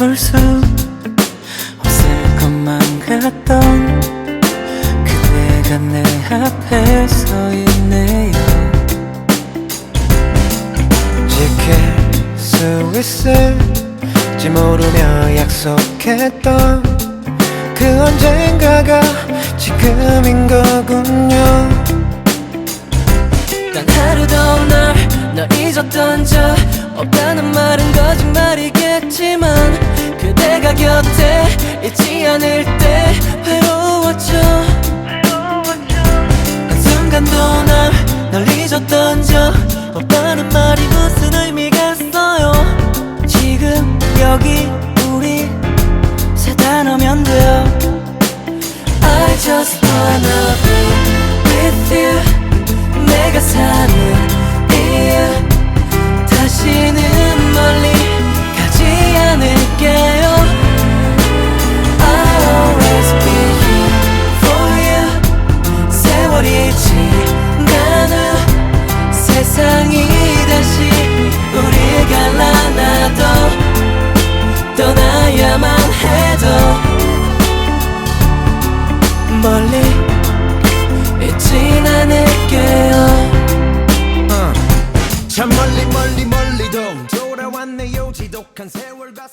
볼수 없을 것만 같던 그대가 내 앞에 서 있네요. 지킬 수 있을지 모르며 약속했던 그 언젠가가 지금인 거군요. 단 하루도 날, 널 잊었던 적 없다는 말은 거짓말이겠 있지 않을 때 외로웠죠. 한 순간도 날, 널 잊었던 적 없다는 말이 무슨 의미가 있어요? 지금 여기 세상이 다시 우리 갈라놔도 떠나야만 해도 멀리 있진 않을게요. 참 멀리 멀리 멀리도 돌아왔네요. 지독한 세월 봤